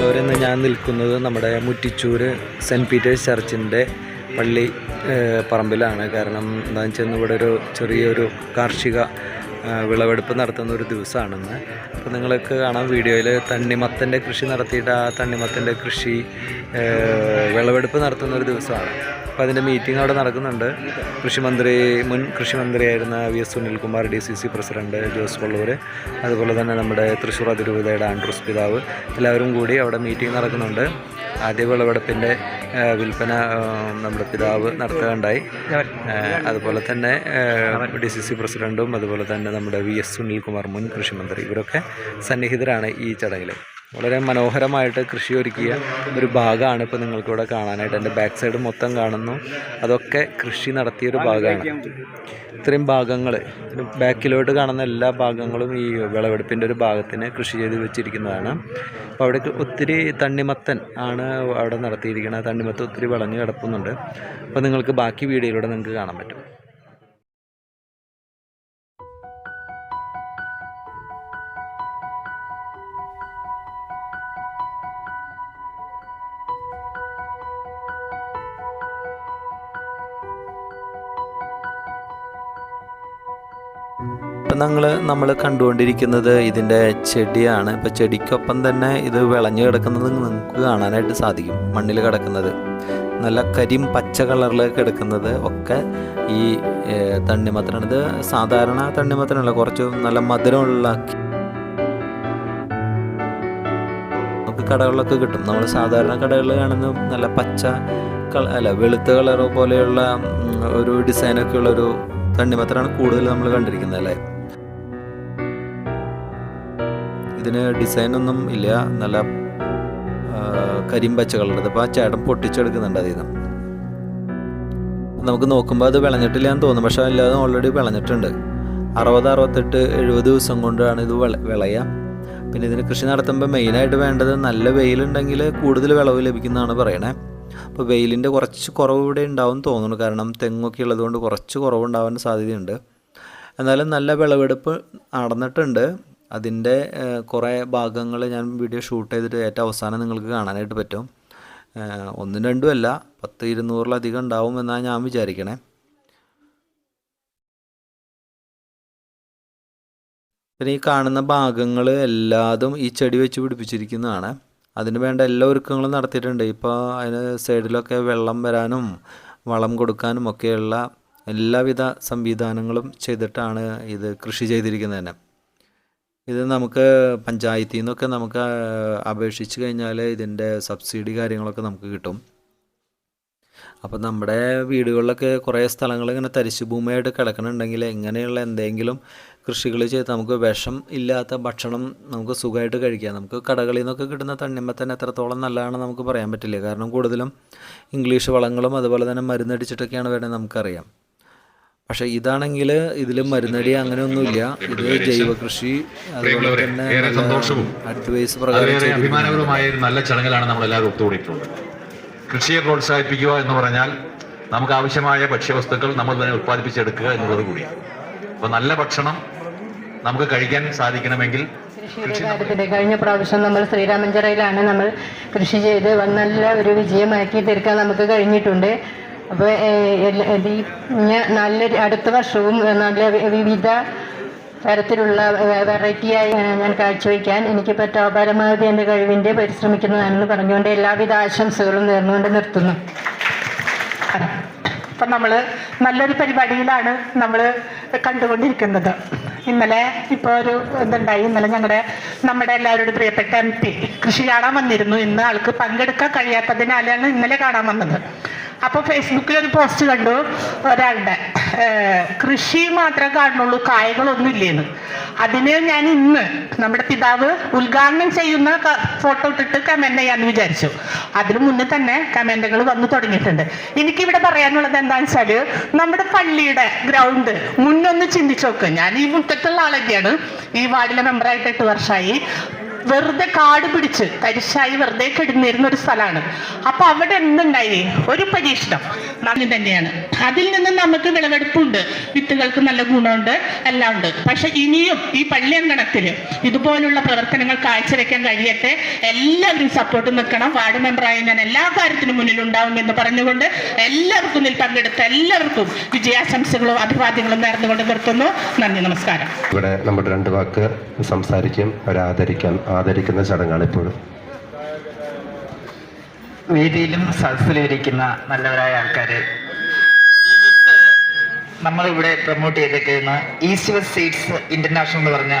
ഞാൻ നിൽക്കുന്നത് നമ്മുടെ മുറ്റിച്ചൂര് സെന്റ് പീറ്റേഴ്സ് ചർച്ചിന്റെ പള്ളി പറമ്പിലാണ്. കാരണം എന്താണെന്ന് വെച്ചാൽ ഇവിടെ ഒരു ചെറിയൊരു കാർഷിക വിളവെടുപ്പ് നടത്തുന്ന ഒരു ദിവസമാണെന്ന്. അപ്പോൾ നിങ്ങൾക്ക് കാണാം വീഡിയോയിൽ തണ്ണിമത്തന്റെ കൃഷി നടത്തിയിട്ട് ആ തണ്ണിമത്തന്റെ കൃഷി വിളവെടുപ്പ് നടത്തുന്ന ഒരു ദിവസമാണ്. അപ്പോൾ അതിന്റെ മീറ്റിംഗ് അവിടെ നടക്കുന്നുണ്ട്. കൃഷിമന്ത്രി മുൻ കൃഷിമന്ത്രിയായിരുന്ന V S Sunilkumar D C C president Jose Kollur അതുപോലെ തന്നെ നമ്മുടെ തൃശ്ശൂർ അതിരൂപതയുടെ ആൻഡ്രൂസ് പിതാവ് എല്ലാവരും കൂടി അവിടെ മീറ്റിംഗ് നടക്കുന്നുണ്ട്. ആദ്യ വിളവെടുപ്പിന്റെ വിൽപ്പന നമ്മുടെ പിതാവ് നടത്തുകയുണ്ടായി. അതുപോലെ തന്നെ ഡി സി സി പ്രസിഡന്റും അതുപോലെ തന്നെ നമ്മുടെ വി എസ് സുനിൽകുമാർ മുൻ കൃഷിമന്ത്രി ഇവരൊക്കെ സന്നിഹിതരാണ് ഈ ചടങ്ങിൽ വളരെ മനോഹരമായിട്ട് കൃഷി ഒരുക്കിയ ഒരു ഭാഗമാണ് ഇപ്പോൾ നിങ്ങൾക്കിവിടെ കാണാനായിട്ട്. എന്റെ ബാക്ക് സൈഡ് മൊത്തം കാണുന്നു. അതൊക്കെ കൃഷി നടത്തിയൊരു ഭാഗമാണ്. ഇത്രയും ഭാഗങ്ങൾ ബാക്കിലോട്ട് കാണുന്ന എല്ലാ ഭാഗങ്ങളും ഈ വിളവെടുപ്പിന്റെ ഒരു ഭാഗത്തിന് കൃഷി ചെയ്ത് വെച്ചിരിക്കുന്നതാണ്. അപ്പോൾ അവിടെ ഒത്തിരി തണ്ണിമത്തൻ ആണ് അവിടെ നടത്തിയിരിക്കുന്നത്. തണ്ണിമത്തൻ ഒത്തിരി വിളഞ്ഞ് കിടക്കുന്നുണ്ട് അപ്പോൾ നിങ്ങൾക്ക് ബാക്കി വീഡിയോയിലൂടെ നിങ്ങൾക്ക് കാണാൻ പറ്റും. ഞങ്ങൾ നമ്മൾ കണ്ടുകൊണ്ടിരിക്കുന്നത് ഇതിന്റെ ചെടിയാണ്. ഇപ്പോൾ ചെടിക്കൊപ്പം തന്നെ ഇത് വിളഞ്ഞു കിടക്കുന്നത് നിങ്ങൾക്ക് കാണാനായിട്ട് സാധിക്കും. മണ്ണിൽ കിടക്കുന്നത്. നല്ല കരിം പച്ച കളറിൽ കിടക്കുന്നത് ഒക്കെ ഈ തണ്ണിമത്തനാണ്. ഇത് സാധാരണ തണ്ണിമത്തനല്ല കുറച്ച് നല്ല മധുരമുള്ള നമുക്ക് കടകളിലൊക്കെ കിട്ടും. നമ്മൾ സാധാരണ കടകളിൽ കാണുന്ന നല്ല പച്ച കള അല്ല വെളുത്ത കളർ പോലെയുള്ള ഒരു ഡിസൈനൊക്കെ ഉള്ളൊരു തണ്ണിമത്തനാണ് കൂടുതൽ നമ്മൾ കണ്ടിരിക്കുന്നത് അല്ലേ? ഇതിന് ഡിസൈനൊന്നും ഇല്ല. നല്ല കരിമ്പച്ച കളർ അപ്പോൾ ആ ചേട്ടൻ പൊട്ടിച്ചെടുക്കുന്നുണ്ട് അതിൽ നമുക്ക് നോക്കുമ്പോൾ അത് വിളഞ്ഞിട്ടില്ല എന്ന് തോന്നും. പക്ഷേ അല്ലാതെ ഓൾറെഡി വിളഞ്ഞിട്ടുണ്ട്. അറുപത് അറുപത്തെട്ട് എഴുപത് ദിവസം കൊണ്ടാണ് ഇത് വിള വിളയുക പിന്നെ ഇതിന് കൃഷി നടത്തുമ്പോൾ മെയിനായിട്ട് വേണ്ടത് നല്ല വെയിലുണ്ടെങ്കിൽ കൂടുതൽ വിളവ് ലഭിക്കുന്നതാണ് പറയണേ. അപ്പോൾ വെയിലിന്റെ കുറച്ച് കുറവ് ഇവിടെ ഉണ്ടാവും തോന്നുന്നു. കാരണം തെങ്ങൊക്കെ ഉള്ളതുകൊണ്ട് കുറച്ച് കുറവുണ്ടാവാൻ സാധ്യതയുണ്ട്. എന്നാലും നല്ല വിളവെടുപ്പ് നടന്നിട്ടുണ്ട്. അതിന്റെ കുറേ ഭാഗങ്ങൾ ഞാൻ വീഡിയോ ഷൂട്ട് ചെയ്തിട്ട് ഏറ്റവും അവസാനം നിങ്ങൾക്ക് കാണാനായിട്ട് പറ്റും. ഒന്നും രണ്ടും അല്ല പത്ത് ഇരുന്നൂറിലധികം ഉണ്ടാവും എന്നാണ് ഞാൻ വിചാരിക്കണേ. പിന്നെ ഈ കാണുന്ന ഭാഗങ്ങൾ എല്ലാതും ഈ ചെടി വെച്ച് പിടിപ്പിച്ചിരിക്കുന്നതാണ്. അതിന് വേണ്ട എല്ലാ ഒരുക്കങ്ങളും നടത്തിയിട്ടുണ്ട്. ഇപ്പോൾ അതിന് സൈഡിലൊക്കെ വെള്ളം വരാനും വളം കൊടുക്കാനും ഒക്കെയുള്ള എല്ലാവിധ സംവിധാനങ്ങളും ചെയ്തിട്ടാണ് ഇത് കൃഷി ചെയ്തിരിക്കുന്നത് തന്നെ ഇത് നമുക്ക് പഞ്ചായത്തിൽ നിന്നൊക്കെ നമുക്ക് അപേക്ഷിച്ച് കഴിഞ്ഞാൽ ഇതിന്റെ സബ്സിഡി കാര്യങ്ങളൊക്കെ നമുക്ക് കിട്ടും. അപ്പോൾ നമ്മുടെ വീടുകളിലൊക്കെ കുറേ സ്ഥലങ്ങൾ ഇങ്ങനെ തരിശു ഭൂമിയായിട്ട് കിടക്കണമെന്നുണ്ടെങ്കിൽ ഇങ്ങനെയുള്ള എന്തെങ്കിലും കൃഷികൾ ചെയ്ത് നമുക്ക് വിഷം ഇല്ലാത്ത ഭക്ഷണം നമുക്ക് സുഖമായിട്ട് കഴിക്കാം. നമുക്ക് കടകളിൽ നിന്നൊക്കെ കിട്ടുന്ന തണ്ണിമത്തൻ എത്രത്തോളം നല്ലതാണെന്ന് നമുക്ക് പറയാൻ പറ്റില്ല. കാരണം കൂടുതലും ഇംഗ്ലീഷ് വളങ്ങളും അതുപോലെ തന്നെ മരുന്നടിച്ചിട്ടൊക്കെയാണ് വേണ്ടത് നമുക്കറിയാം. പക്ഷേ ഇതാണെങ്കിൽ ഇതിലും മരുന്നടി അങ്ങനെയൊന്നുമില്ല. ഇത് ജൈവ കൃഷി അതുപോലെ തന്നെ സന്തോഷവും അഡ്വൈസ് പ്രകാരം അതിലേറെ അഭിമാനകരമായ ഒരു നല്ല ചടങ്ങിലാണ് നമ്മൾ എല്ലാവരും ഒത്തുകൂടിയിട്ടുള്ളത്. കൃഷിയെ പ്രോത്സാഹിപ്പിക്കുക എന്ന് പറഞ്ഞാൽ നമുക്ക് ആവശ്യമായ ഭക്ഷ്യവസ്തുക്കൾ നമ്മൾ തന്നെ ഉത്പാദിപ്പിച്ചെടുക്കുക എന്നുള്ളത് കൂടിയാണ് അപ്പൊ നല്ല ഭക്ഷണം നമുക്ക് കഴിക്കാൻ സാധിക്കണമെങ്കിൽ കഴിഞ്ഞ പ്രാവശ്യം നമ്മൾ ശ്രീരാമഞ്ചിറയിലാണ് നമ്മൾ കൃഷി ചെയ്ത് നല്ല ഒരു വിജയമാക്കി തീർക്കാൻ നമുക്ക് കഴിഞ്ഞിട്ടുണ്ട്. അപ്പോൾ നല്ല അടുത്ത വർഷവും നല്ല വിവിധ തരത്തിലുള്ള വെറൈറ്റിയായി ഞാൻ കാഴ്ചവെക്കാൻ എനിക്ക് പറ്റാ പരമാവധി എന്റെ കഴിവിന്റെ പരിശ്രമിക്കുന്നതാണെന്ന് പറഞ്ഞുകൊണ്ട് എല്ലാവിധ ആശംസകളും നേർന്നുകൊണ്ട് നിർത്തുന്നു. അപ്പം നമ്മൾ നല്ലൊരു പരിപാടിയിലാണ് നമ്മൾ കണ്ടുകൊണ്ടിരിക്കുന്നത്. ഇന്നലെ ഇപ്പോൾ ഒരു ഇതുണ്ടായി. ഇന്നലെ ഞങ്ങളുടെ നമ്മുടെ എല്ലാവരോടും പ്രിയപ്പെട്ട എം പി കൃഷി കാണാൻ വന്നിരുന്നു. ഇന്ന് ആൾക്ക് പങ്കെടുക്കാൻ കഴിയാത്തതിനാലാണ് ഇന്നലെ കാണാൻ വന്നത്. അപ്പോൾ ഫേസ്ബുക്കിൽ ഒരു പോസ്റ്റ് കണ്ടു. ഒരാളുടെ കൃഷി മാത്രമേ കാണുള്ളൂ കായകളൊന്നും ഇല്ലേന്ന്. അതിന് ഞാൻ ഇന്ന് നമ്മുടെ പിതാവ് ഉദ്ഘാടനം ചെയ്യുന്ന ഫോട്ടോ ഇട്ടിട്ട് കമന്റ് ചെയ്യാന്ന് വിചാരിച്ചു. അതിന് മുന്നേ തന്നെ കമന്റുകൾ വന്നു തുടങ്ങിയിട്ടുണ്ട്. എനിക്കിവിടെ പറയാനുള്ളത് എന്താണെന്ന് വെച്ചാൽ നമ്മുടെ പള്ളിയുടെ ഗ്രൗണ്ട് മുന്നൊന്ന് ചിന്തിച്ചു നോക്ക്. ഞാൻ ഈ മുറ്റത്തുള്ള ആളൊക്കെയാണ് ഈ വാർഡിലെ മെമ്പറായിട്ട് എട്ട് വർഷമായി വെറുതെ കാട് പിടിച്ച് തരിശായി വെറുതെ കിടന്നിരുന്ന ഒരു സ്ഥലമാണ്. അപ്പൊ അവിടെ എന്തുണ്ടായി? ഒരു പരീക്ഷണം നന്ദി തന്നെയാണ്. അതിൽ നിന്ന് നമുക്ക് വിളവെടുപ്പുണ്ട്. വിത്തുകൾക്ക് നല്ല ഗുണമുണ്ട്. എല്ലാം ഉണ്ട്. പക്ഷെ ഇനിയും ഈ പള്ളിയങ്കണത്തിൽ ഇതുപോലുള്ള പ്രവർത്തനങ്ങൾ കാഴ്ചവെക്കാൻ കഴിയട്ടെ. എല്ലാവരും സപ്പോർട്ട് നിൽക്കണം. വാർഡ് മെമ്പറായി ഞാൻ എല്ലാ കാര്യത്തിനും മുന്നിൽ ഉണ്ടാവും എന്ന് പറഞ്ഞുകൊണ്ട് എല്ലാവർക്കും ഇതിൽ പങ്കെടുത്ത എല്ലാവർക്കും വിജയാശംസകളും അഭിവാദ്യങ്ങളും നേർന്നുകൊണ്ട് നിർത്തുന്നു. നന്ദി നമസ്കാരം. ഇവിടെ നമ്മുടെ രണ്ട് വാക്ക് സംസാരിക്കും അവരെ ആദരിക്കാൻ ആദരിക്കുന്ന ചടങ്ങാണ് ഇപ്പോഴും. വേദിയിലും സദസ്സിലും ഇരിക്കുന്ന നല്ലവരായ ആൾക്കാര്. നമ്മളിവിടെ പ്രൊമോട്ട് ചെയ്തിരിക്കുന്ന ഈസ്റ്റ് സീഡ്സ് ഇന്റർനാഷണൽ എന്ന് പറഞ്ഞ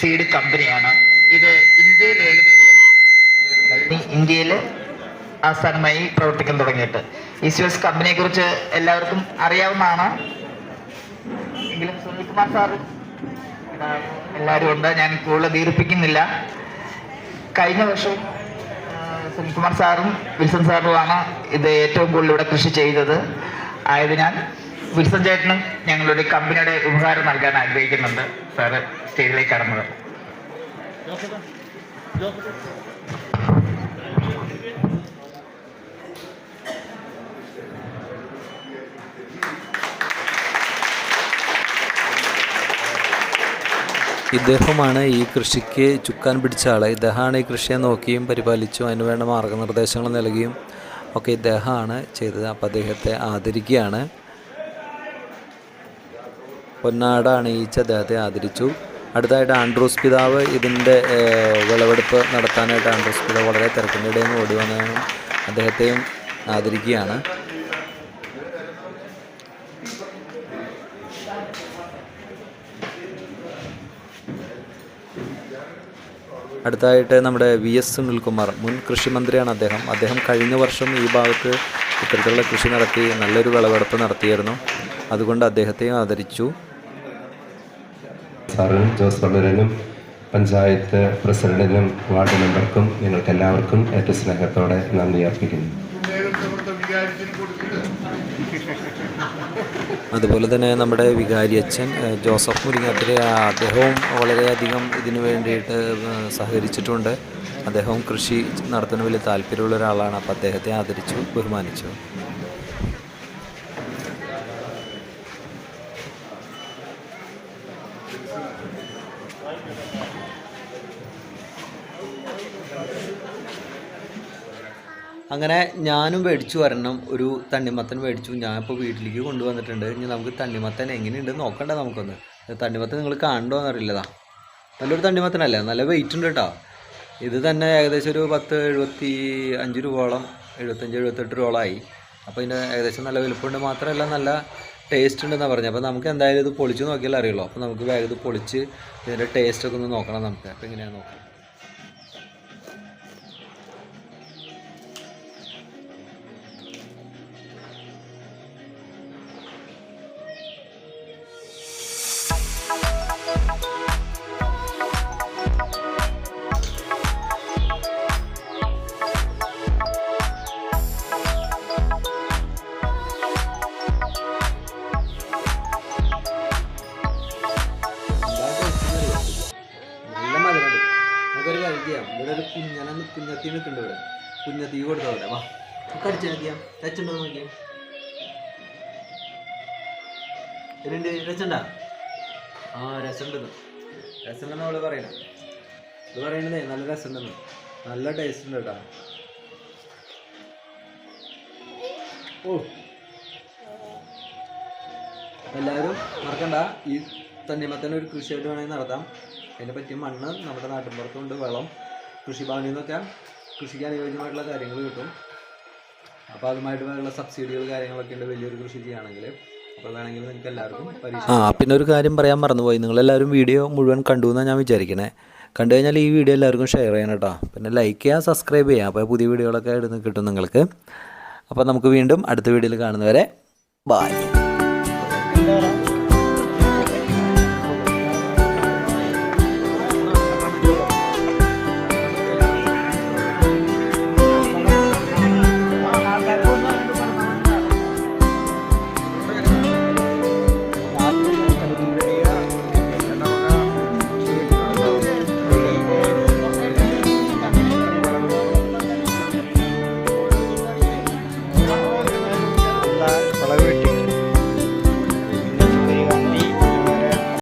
സീഡ് കമ്പനിയാണ് ഇത് ഇന്ത്യയിൽ ഏകദേശം ഇന്ത്യയിൽ ആസ്ഥാനമായി പ്രവർത്തിക്കാൻ തുടങ്ങിയിട്ട്. ഈസ്റ്റ് കമ്പനിയെ കുറിച്ച് എല്ലാവർക്കും അറിയാവുന്നതാണ്. എങ്കിലും സുനിൽ കുമാർ സാർ എല്ലാവരും ഉണ്ട്. ഞാൻ കൂടുതൽ ദീർഘിപ്പിക്കുന്നില്ല കഴിഞ്ഞ വർഷം സുനിൽകുമാർ സാറും വിൽസൺ സാറുമാണ് ഇത് ഏറ്റവും കൂടുതൽ ഇവിടെ കൃഷി ചെയ്തത്. ആയതിനാൽ വിൽസൺ ചേട്ടനും ഞങ്ങളുടെ കമ്പനിയുടെ ഉപകാരം നൽകാൻ ആഗ്രഹിക്കുന്നുണ്ട്. സാറ് സ്റ്റേജിലേക്ക് കടന്നത്. ഇദ്ദേഹമാണ് ഈ കൃഷിക്ക് ചുക്കാൻ പിടിച്ച ആൾ ഇദ്ദേഹമാണ് ഈ കൃഷിയെ നോക്കിയും പരിപാലിച്ചും അതിന് വേണ്ട മാർഗനിർദ്ദേശങ്ങൾ നൽകിയും ഒക്കെ ഇദ്ദേഹമാണ് ചെയ്തത്. അപ്പം അദ്ദേഹത്തെ ആദരിക്കുകയാണ്. പൊന്നാട അണിയിച്ച് അദ്ദേഹത്തെ ആദരിച്ചു. അടുത്തായിട്ട് ആൻഡ്രൂസ് പിതാവ് ഇതിന്റെ വിളവെടുപ്പ് നടത്താനായിട്ട് ആൻഡ്രൂസ് പിതാവ് വളരെ തിരക്കിന്റെ ഇടയിൽ നിന്ന് ഓടി വന്നതാണ്. അദ്ദേഹത്തെയും ആദരിക്കുകയാണ്. അടുത്തായിട്ട് നമ്മുടെ വി എസ് സുനിൽകുമാർ മുൻ കൃഷിമന്ത്രിയാണ് അദ്ദേഹം. അദ്ദേഹം കഴിഞ്ഞ വർഷം ഈ ഭാഗത്ത് ഇത്തരത്തിലുള്ള കൃഷി നടത്തി നല്ലൊരു വിളവെടുപ്പ് നടത്തിയിരുന്നു അതുകൊണ്ട് അദ്ദേഹത്തെയും ആദരിച്ചു. സാറിനും ജോസ് പള്ളൂരനും പഞ്ചായത്ത് പ്രസിഡന്റിനും വാർഡ് മെമ്പർക്കും നിങ്ങൾക്ക് എല്ലാവർക്കും ഏറ്റവും സ്നേഹത്തോടെ നന്ദി അർപ്പിക്കുന്നു. അതുപോലെ തന്നെ നമ്മുടെ വികാരി അച്ഛൻ ജോസഫ് മുരിങ്ങാട്ടിലെ അദ്ദേഹവും വളരെയധികം ഇതിനു വേണ്ടിയിട്ട് സഹകരിച്ചിട്ടുണ്ട്. അദ്ദേഹവും കൃഷി നടത്തുന്ന വലിയ താല്പര്യമുള്ള ഒരാളാണ്. അപ്പോൾ അദ്ദേഹത്തെ ആദരിച്ചു ബഹുമാനിച്ചു. അങ്ങനെ ഞാനും മേടിച്ചു വരണം ഒരു തണ്ണിമത്തൻ മേടിച്ചു. ഞാൻ ഇപ്പോൾ വീട്ടിലേക്ക് കൊണ്ടുവന്നിട്ടുണ്ട്. ഇനി നമുക്ക് തണ്ണിമത്തൻ എങ്ങനെയുണ്ട് നോക്കണ്ട നമുക്കൊന്ന്. തണ്ണിമത്തൻ നിങ്ങൾ കാണണ്ടോ എന്നറിയില്ലതാ. നല്ലൊരു തണ്ണിമത്തനല്ലേ? നല്ല വെയിറ്റ് ഉണ്ട് കേട്ടോ ഇത് തന്നെ ഏകദേശം ഒരു പത്ത് എഴുപത്തി അഞ്ച് രൂപയോളം എഴുപത്തഞ്ച് എഴുപത്തെട്ട് രൂപയോളമായി അപ്പോൾ ഇതിന്റെ ഏകദേശം നല്ല വലുപ്പമുണ്ട്. മാത്രമല്ല നല്ല ടേസ്റ്റ് ഉണ്ടെന്നാണ് പറഞ്ഞത്. അപ്പോൾ നമുക്ക് എന്തായാലും ഇത് പൊളിച്ച് നോക്കിയാലേ അറിയുള്ളൂ അപ്പോൾ നമുക്ക് വേഗം ഇത് പൊളിച്ച് ഇതിന്റെ ടേസ്റ്റൊക്കെ ഒന്ന് നോക്കണം നമുക്ക്. അപ്പോൾ എങ്ങനെയാണ് നോക്കാം. വാ നോക്കിയാ രച്ചുണ്ടോ നോക്കിയാ? എന്നുണ്ട് രസമുണ്ടാ ആ രസമുണ്ടെന്ന് രസമുണ്ടെന്ന് അവൾ പറയണ. ഇത് പറയണതേ നല്ല രസമുണ്ടെന്ന്. നല്ല ടേസ്റ്റ് ഉണ്ട് കേട്ടോ. ഓ. എല്ലാവരും മറക്കണ്ട. ഈ തണ്ണിമത്തൻ ഒരു കൃഷിയായിട്ട് വേണമെങ്കിൽ നടത്താം. അതിനെ പറ്റിയ മണ്ണ് നമ്മുടെ നാട്ടിൻപുറത്തുണ്ട് വെള്ളം കൃഷിഭവനിൽ നിന്നൊക്കെ കൃഷിക്ക് അനുയോജ്യമായിട്ടുള്ള കാര്യങ്ങൾ കിട്ടും. അപ്പോൾ അതുമായിട്ടുള്ള സബ്സിഡികൾ കാര്യങ്ങളൊക്കെ ഉണ്ട് വലിയൊരു കൃഷി ചെയ്യുകയാണെങ്കിൽ. ആ പിന്നെ ഒരു കാര്യം പറയാൻ മറന്നുപോയി. നിങ്ങൾ എല്ലാവരും വീഡിയോ മുഴുവൻ കണ്ടു എന്നാണ് ഞാൻ വിചാരിക്കണേ. കണ്ടു കഴിഞ്ഞാൽ ഈ വീഡിയോ എല്ലാവർക്കും ഷെയർ ചെയ്യണം കേട്ടോ. പിന്നെ ലൈക്ക് ചെയ്യുക സബ്സ്ക്രൈബ് ചെയ്യുക അപ്പോൾ പുതിയ വീഡിയോകളൊക്കെ ഇടുന്ന കിട്ടും നിങ്ങൾക്ക്. അപ്പോൾ നമുക്ക് വീണ്ടും അടുത്ത വീഡിയോയിൽ കാണുന്നവരെ ബായ്